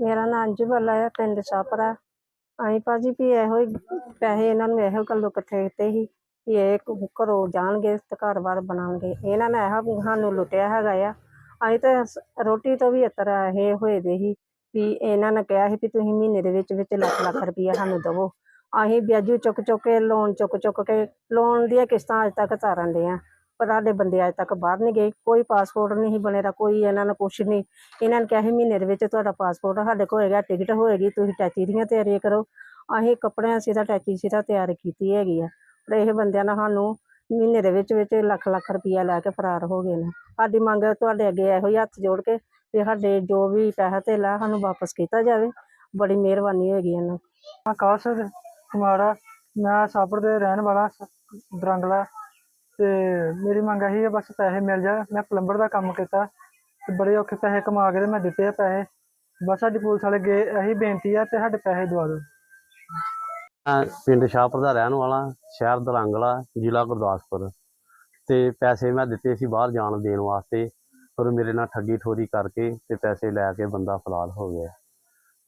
ਮੇਰਾ ਨਾਂ ਅੰਜੂ ਬੱਲਾ ਹੈ ਪਿੰਡ ਛਾਪਰਾ ਅਸੀਂ ਭਾਜੀ ਵੀ ਇਹੋ ਹੀ ਪੈਸੇ ਇਹਨਾਂ ਨੂੰ ਇਹੋ ਗੱਲੋਂ ਇਕੱਠੇ ਕੀਤੇ ਸੀ ਵੀ ਇਹ ਘ- ਘਰੋਂ ਜਾਣਗੇ ਤੇ ਘਰ-ਬਾਰ ਬਣਾਉਣਗੇ। ਇਹਨਾਂ ਨੇ ਇਹੋ ਸਾਨੂੰ ਲੁੱਟਿਆ ਹੈਗਾ ਆ। ਅਸੀਂ ਤਾਂ ਸ- ਰੋਟੀ ਤੋਂ ਵੀ ਇਤਰ ਇਹ ਹੋਏ ਦੇ ਸੀ ਵੀ ਇਹਨਾਂ ਨੇ ਕਿਹਾ ਸੀ ਵੀ ਤੁਸੀਂ ਮਹੀਨੇ ਦੇ ਵਿੱਚ ਵਿੱਚ ਲੱਖ ਲੱਖ ਰੁਪਈਆ ਸਾਨੂੰ ਦੇਵੋ। ਅਸੀਂ ਵਿਆਜੂ ਚੁੱਕ ਚੁੱਕ ਕੇ, ਲੋਨ ਚੁੱਕ ਚੁੱਕ ਕੇ, ਲੋਨ ਦੀਆਂ ਕਿਸ਼ਤਾਂ ਅੱਜ ਤੱਕ ਤਾਰਨ ਦੇ ਆ। ਪਰ ਸਾਡੇ ਬੰਦੇ ਅਜੇ ਤੱਕ ਬਾਹਰ ਨਹੀਂ ਗਏ, ਕੋਈ ਪਾਸਪੋਰਟ ਨਹੀਂ ਸੀ ਬਣੇਦਾ ਕੋਈ ਇਹਨਾਂ ਨੂੰ ਕੁਛ ਨਹੀਂ। ਇਹਨਾਂ ਨੇ ਕਿਹਾ ਸੀ ਮਹੀਨੇ ਦੇ ਵਿੱਚ ਤੁਹਾਡਾ ਪਾਸਪੋਰਟ ਸਾਡੇ ਕੋਲ ਹੋਏਗਾ ਟਿਕਟ ਹੋਏਗੀ, ਤੁਸੀਂ ਟੈਚੀ ਦੀਆਂ ਤਿਆਰੀਆਂ ਕਰੋ। ਅਸੀਂ ਕੱਪੜਿਆਂ ਸਿਰਾ ਟੈਚੀ ਸਿਰਾ ਤਿਆਰ ਕੀਤੀ ਹੈਗੀ ਆ। ਪਰ ਇਹ ਬੰਦਿਆਂ ਨੇ ਸਾਨੂੰ ਮਹੀਨੇ ਦੇ ਵਿੱਚ ਵਿੱਚ ਲੱਖ ਲੱਖ ਰੁਪਈਆ ਲੈ ਕੇ ਫਰਾਰ ਹੋ ਗਏ ਨੇ। ਸਾਡੀ ਮੰਗ ਤੁਹਾਡੇ ਅੱਗੇ ਇਹੋ ਹੀ ਹੱਥ ਜੋੜ ਕੇ ਵੀ ਸਾਡੇ ਜੋ ਵੀ ਪੈਸਾ 'ਤੇ ਧੇਲਾ ਸਾਨੂੰ ਵਾਪਸ ਕੀਤਾ ਜਾਵੇ। ਬੜੀ ਮਿਹਰਬਾਨੀ ਹੋਏਗੀ ਇਹਨਾਂ ਆਕਾਸ਼ ਕੁਮਾਰਾ, ਮੈਂ ਸਾਪੜ ਦੇ ਰਹਿਣ ਵਾਲਾ ਦਰੰਗਲਾ ਤੇ ਮੇਰੀ ਮੰਗ ਇਹੀ ਹੈ ਬਸ ਪੈਸੇ ਮਿਲ ਜਾ। ਮੈਂ ਪਲੰਬਰ ਦਾ ਕੰਮ ਕੀਤਾ ਤੇ ਬੜੇ ਔਖੇ ਪੈਸੇ ਕਮਾ ਕੇ ਤੇ ਮੈਂ ਦਿੱਤੇ ਆ ਪੈਸੇ। ਬਸ ਸਾਡੀ ਪੁਲਿਸ ਵਾਲੇ ਗਏ ਇਹੀ ਬੇਨਤੀ ਆ ਤੇ ਸਾਡੇ ਪੈਸੇ ਦਵਾ ਦਿਓ। ਮੈਂ ਪਿੰਡ ਸ਼ਾਹਪੁਰ ਦਾ ਰਹਿਣ ਵਾਲਾ, ਸ਼ਹਿਰ ਦਰੰਗਲਾ, ਜ਼ਿਲ੍ਹਾ ਗੁਰਦਾਸਪੁਰ। ਤੇ ਪੈਸੇ ਮੈਂ ਦਿੱਤੇ ਸੀ ਬਾਹਰ ਜਾਣ ਦੇਣ ਵਾਸਤੇ, ਪਰ ਮੇਰੇ ਨਾਲ ਠੱਗੀ ਠੋਰੀ ਕਰਕੇ ਤੇ ਪੈਸੇ ਲੈ ਕੇ ਬੰਦਾ ਫਰਾਰ ਹੋ ਗਿਆ।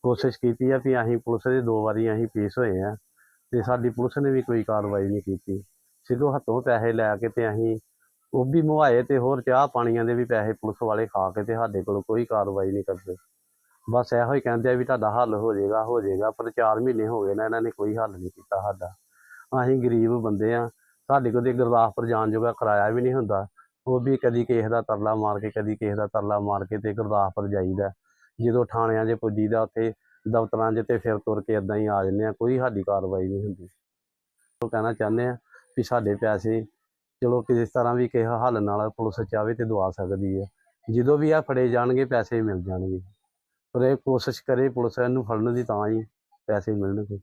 ਕੋਸ਼ਿਸ਼ ਕੀਤੀ ਆ ਵੀ ਅਸੀਂ ਪੁਲਿਸ ਦੇ ਦੋ ਵਾਰੀ ਅਸੀਂ ਪੇਸ਼ ਹੋਏ ਆ ਤੇ ਸਾਡੀ ਪੁਲਿਸ ਨੇ ਵੀ ਕੋਈ ਕਾਰਵਾਈ ਨਹੀਂ ਕੀਤੀ। ਸਿੱਧੂ ਹੱਥੋਂ ਪੈਸੇ ਲੈ ਕੇ ਤੇ ਅਸੀਂ ਉਹ ਵੀ ਮੁਹਾਏ ਤੇ ਹੋਰ ਚਾਹ ਪਾਣੀਆਂ ਦੇ ਵੀ ਪੈਸੇ ਪੁਲਿਸ ਵਾਲੇ ਖਾ ਕੇ ਤੇ ਸਾਡੇ ਕੋਲ ਕੋਈ ਕਾਰਵਾਈ ਨਹੀਂ ਕਰਦੇ। ਬਸ ਇਹੋ ਹੀ ਕਹਿੰਦੇ ਆ ਵੀ ਤੁਹਾਡਾ ਹੱਲ ਹੋ ਜਾਏਗਾ ਹੋ ਜਾਏਗਾ, ਪਰ 4 ਮਹੀਨੇ ਹੋ ਗਏ ਨਾ, ਇਹਨਾਂ ਨੇ ਕੋਈ ਹੱਲ ਨਹੀਂ ਕੀਤਾ ਸਾਡਾ। ਅਸੀਂ ਗਰੀਬ ਬੰਦੇ ਆ, ਸਾਡੇ ਕੋਲ ਤੇ ਗੁਰਦਾਸਪੁਰ ਜਾਣ ਜੋਗਾ ਕਿਰਾਇਆ ਵੀ ਨਹੀਂ ਹੁੰਦਾ। ਉਹ ਵੀ ਕਦੀ ਕਿਸੇ ਦਾ ਤਰਲਾ ਮਾਰ ਕੇ, ਕਦੀ ਕਿਸੇ ਦਾ ਤਰਲਾ ਮਾਰ ਕੇ ਤੇ ਗੁਰਦਾਸਪੁਰ ਜਾਈਦਾ। ਜਦੋਂ ਥਾਣਿਆਂ 'ਚ ਪੁੱਜੀਦਾ, ਉੱਥੇ ਦਫ਼ਤਰਾਂ 'ਚ ਤੇ ਫਿਰ ਤੁਰ ਕੇ ਇਦਾਂ ਹੀ ਆ ਜਾਂਦੇ ਆ, ਕੋਈ ਸਾਡੀ ਕਾਰਵਾਈ ਨਹੀਂ ਹੁੰਦੀ। ਉਹ ਕਹਿਣਾ ਚਾਹੁੰਦੇ ਆ ਵੀ ਸਾਡੇ ਪੈਸੇ ਚਲੋ ਕਿਸੇ ਤਰ੍ਹਾਂ ਵੀ ਕਿਸੇ ਹੱਲ ਨਾਲ ਪੁਲਿਸ ਚਾਹਵੇ ਤੇ ਦਵਾ ਸਕਦੀ ਹੈ ਜਦੋਂ ਵੀ ਆ ਫੜੇ ਜਾਣਗੇ, ਪੈਸੇ ਮਿਲ ਜਾਣਗੇ। ਪਰ ਇਹ ਕੋਸ਼ਿਸ਼ ਕਰੇ ਪੁਲਿਸ ਇਹਨੂੰ ਫੜਨ ਦੀ ਤਾਂ ਹੀ ਪੈਸੇ ਮਿਲਣਗੇ।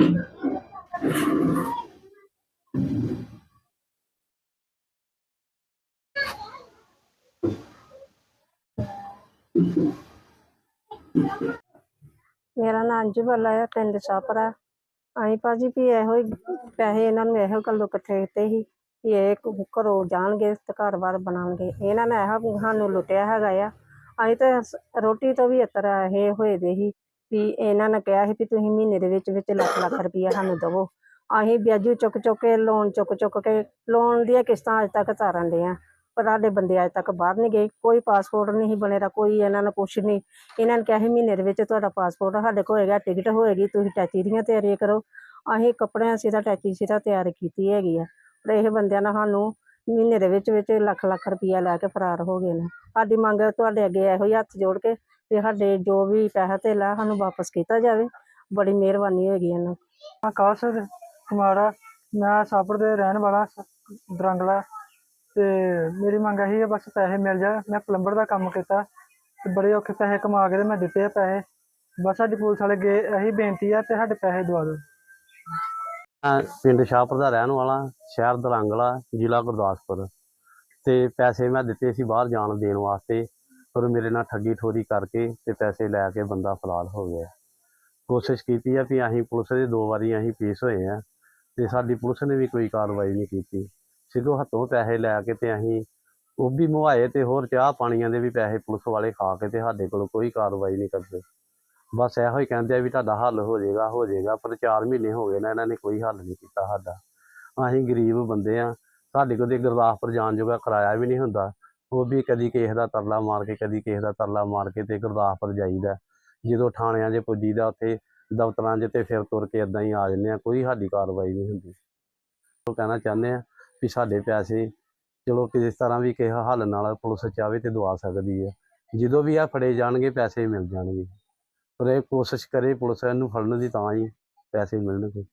ਮੇਰਾ ਨਾਂ ਅੰਜੂ ਬੱਲਾ ਹੈ, ਪਿੰਡ ਸ਼ਾਹਪੁਰਾ ਅਸੀਂ ਭਾਜੀ ਵੀ ਇਹੋ ਹੀ ਪੈਸੇ ਇਹਨਾਂ ਨੂੰ ਇਹੋ ਗੱਲੋਂ ਇਕੱਠੇ ਕੀਤੇ ਸੀ ਵੀ ਇਹ ਘ- ਘਰੋਂ ਜਾਣਗੇ ਤੇ ਘਰ-ਬਾਰ ਬਣਾਉਣਗੇ। ਇਹਨਾਂ ਨੇ ਇਹੋ ਸਾਨੂੰ ਲੁੱਟਿਆ ਹੈਗਾ ਆ। ਅਸੀਂ ਤਾਂ ਸ- ਰੋਟੀ ਤੋਂ ਵੀ ਇਤਰ ਇਹ ਹੋਏ ਦੇ ਸੀ। ਵੀ ਇਹਨਾਂ ਨੇ ਕਿਹਾ ਸੀ ਵੀ ਤੁਸੀਂ ਮਹੀਨੇ ਦੇ ਵਿੱਚ ਵਿੱਚ ਲੱਖ ਲੱਖ ਰੁਪਈਆ ਸਾਨੂੰ ਦੇਵੋ। ਅਸੀਂ ਵਿਆਜੂ ਚੁੱਕ ਚੁੱਕ ਕੇ ਲੋਨ ਚੁੱਕ ਚੁੱਕ ਕੇ ਲੋਨ ਦੀਆਂ ਕਿਸ਼ਤਾਂ ਅੱਜ ਤੱਕ ਤਾਰਨ ਦੇ ਆ। ਪਰ ਸਾਡੇ ਬੰਦੇ ਅੱਜ ਤੱਕ ਬਾਹਰ ਨਹੀਂ ਗਏ। ਕੋਈ ਪਾਸਪੋਰਟ ਨਹੀਂ ਬਣੇ ਦਾ ਕੋਈ ਇਹਨਾਂ ਨੂੰ ਕੁਛ ਨਹੀਂ। ਇਹਨਾਂ ਨੇ ਕਿਹਾ ਸੀ ਮਹੀਨੇ ਦੇ ਵਿੱਚ ਤੁਹਾਡਾ ਪਾਸਪੋਰਟ ਸਾਡੇ ਕੋਲ ਹੋਏਗਾ ਟਿਕਟ ਹੋਏਗੀ, ਤੁਸੀਂ ਟੈਚੀ ਦੀਆਂ ਤਿਆਰੀਆਂ ਕਰੋ। ਅਸੀਂ ਕੱਪੜਿਆਂ ਸਿਰਾ ਟੈਚੀ ਸਿਰਾ ਤਿਆਰ ਕੀਤੀ ਹੈਗੀ ਆ। ਪਰ ਇਹ ਬੰਦਿਆਂ ਨਾਲ ਸਾਨੂੰ ਮਹੀਨੇ ਦੇ ਵਿੱਚ ਵਿੱਚ ਲੱਖ ਲੱਖ ਰੁਪਈਆ ਲੈ ਕੇ ਫਰਾਰ ਹੋ ਗਏ ਨੇ। ਸਾਡੀ ਮੰਗ ਤੁਹਾਡੇ ਅੱਗੇ ਇਹੋ ਹੀ ਹੱਥ ਜੋੜ ਕੇ ਵੀ ਸਾਡੇ ਜੋ ਵੀ ਪੈਸਾ ਧੇਲਾ ਸਾਨੂੰ ਵਾਪਸ ਕੀਤਾ ਜਾਵੇ ਬੜੀ ਮਿਹਰਬਾਨੀ ਹੋਏਗੀ ਇਹਨਾਂ ਆਕਾਸ਼ ਕੁਮਾਰਾ ਮੈਂ ਸਾਪੜ ਦੇ ਰਹਿਣ ਵਾਲਾ ਦਰੰਗਲਾ ਤੇ ਮੇਰੀ ਮੰਗ ਇਹੀ ਹੈ ਬਸ ਪੈਸੇ ਮਿਲ ਜਾ ਮੈਂ ਪਲੰਬਰ ਦਾ ਕੰਮ ਕੀਤਾ ਤੇ ਬੜੇ ਔਖੇ ਪੈਸੇ ਕਮਾ ਕੇ ਤੇ ਮੈਂ ਦਿੱਤੇ ਆ ਪੈਸੇ। ਬਸ ਸਾਡੀ ਪੁਲਿਸ ਵਾਲੇ ਗਏ ਇਹੀ ਬੇਨਤੀ ਆ ਤੇ ਸਾਡੇ ਪੈਸੇ ਦਵਾ ਦਿਓ। ਪਿੰਡ ਸ਼ਾਹਪੁਰ ਦਾ ਰਹਿਣ ਵਾਲਾ ਸ਼ਹਿਰ ਦਰੰਗਲਾ ਜ਼ਿਲ੍ਹਾ ਗੁਰਦਾਸਪੁਰ। ਤੇ ਪੈਸੇ ਮੈਂ ਦਿੱਤੇ ਸੀ ਬਾਹਰ ਜਾਣ ਦੇਣ ਵਾਸਤੇ। ਪਰ ਮੇਰੇ ਨਾਲ ਠੱਗੀ ਠੋਰੀ ਕਰਕੇ ਤੇ ਪੈਸੇ ਲੈ ਕੇ ਬੰਦਾ ਫਰਾਰ ਹੋ ਗਿਆ। ਕੋਸ਼ਿਸ਼ ਕੀਤੀ ਆ ਵੀ ਅਸੀਂ ਪੁਲਿਸ ਦੇ ਦੋ ਵਾਰੀ ਅਸੀਂ ਪੇਸ਼ ਹੋਏ ਆ ਤੇ ਸਾਡੀ ਪੁਲਿਸ ਨੇ ਵੀ ਕੋਈ ਕਾਰਵਾਈ ਨਹੀਂ ਕੀਤੀ। ਸਿੱਧੂ ਹੱਥੋਂ ਪੈਸੇ ਲੈ ਕੇ ਤੇ ਅਸੀਂ ਉਹ ਵੀ ਮੁਹਾਏ ਤੇ ਹੋਰ ਚਾਹ ਪਾਣੀਆਂ ਦੇ ਵੀ ਪੈਸੇ ਪੁਲਿਸ ਵਾਲੇ ਖਾ ਕੇ ਤੇ ਸਾਡੇ ਕੋਲ ਕੋਈ ਕਾਰਵਾਈ ਨਹੀਂ ਕਰਦੇ। ਬਸ ਇਹੋ ਹੀ ਕਹਿੰਦੇ ਆ ਵੀ ਤੁਹਾਡਾ ਹੱਲ ਹੋ ਜਾਏਗਾ ਹੋ ਜਾਏਗਾ, ਪਰ 4 ਮਹੀਨੇ ਹੋ ਗਏ ਨਾ, ਇਹਨਾਂ ਨੇ ਕੋਈ ਹੱਲ ਨਹੀਂ ਕੀਤਾ ਸਾਡਾ। ਅਸੀਂ ਗਰੀਬ ਬੰਦੇ ਆ, ਸਾਡੇ ਕੋਲ ਤੇ ਗੁਰਦਾਸਪੁਰ ਜਾਣ ਜੋਗਾ ਕਿਰਾਇਆ ਵੀ ਨਹੀਂ ਹੁੰਦਾ। ਉਹ ਵੀ ਕਦੀ ਕਿਸੇ ਦਾ ਤਰਲਾ ਮਾਰ ਕੇ, ਕਦੀ ਕਿਸੇ ਦਾ ਤਰਲਾ ਮਾਰ ਕੇ ਤੇ ਗੁਰਦਾਸਪੁਰ ਜਾਈਦਾ। ਜਦੋਂ ਥਾਣਿਆਂ 'ਚ ਪੁੱਜੀਦਾ, ਉੱਥੇ ਦਫ਼ਤਰਾਂ 'ਚ ਤੇ ਫਿਰ ਤੁਰ ਕੇ ਇਦਾਂ ਹੀ ਆ ਜਾਂਦੇ ਆ, ਕੋਈ ਸਾਡੀ ਕਾਰਵਾਈ ਨਹੀਂ ਹੁੰਦੀ। ਉਹ ਕਹਿਣਾ ਚਾਹੁੰਦੇ ਆ ਵੀ ਸਾਡੇ ਪੈਸੇ ਚਲੋ ਕਿਸੇ ਤਰ੍ਹਾਂ ਵੀ ਕਿਸੇ ਹੱਲ ਨਾਲ ਪੁਲਿਸ ਚਾਹਵੇ ਤੇ ਦਵਾ ਸਕਦੀ ਹੈ ਜਦੋਂ ਵੀ ਆ ਫੜੇ ਜਾਣਗੇ, ਪੈਸੇ ਮਿਲ ਜਾਣਗੇ। ਪਰ ਇਹ ਕੋਸ਼ਿਸ਼ ਕਰੇ ਪੁਲਿਸ ਇਹਨੂੰ ਫੜਨ ਦੀ ਤਾਂ ਹੀ ਪੈਸੇ ਮਿਲਣਗੇ।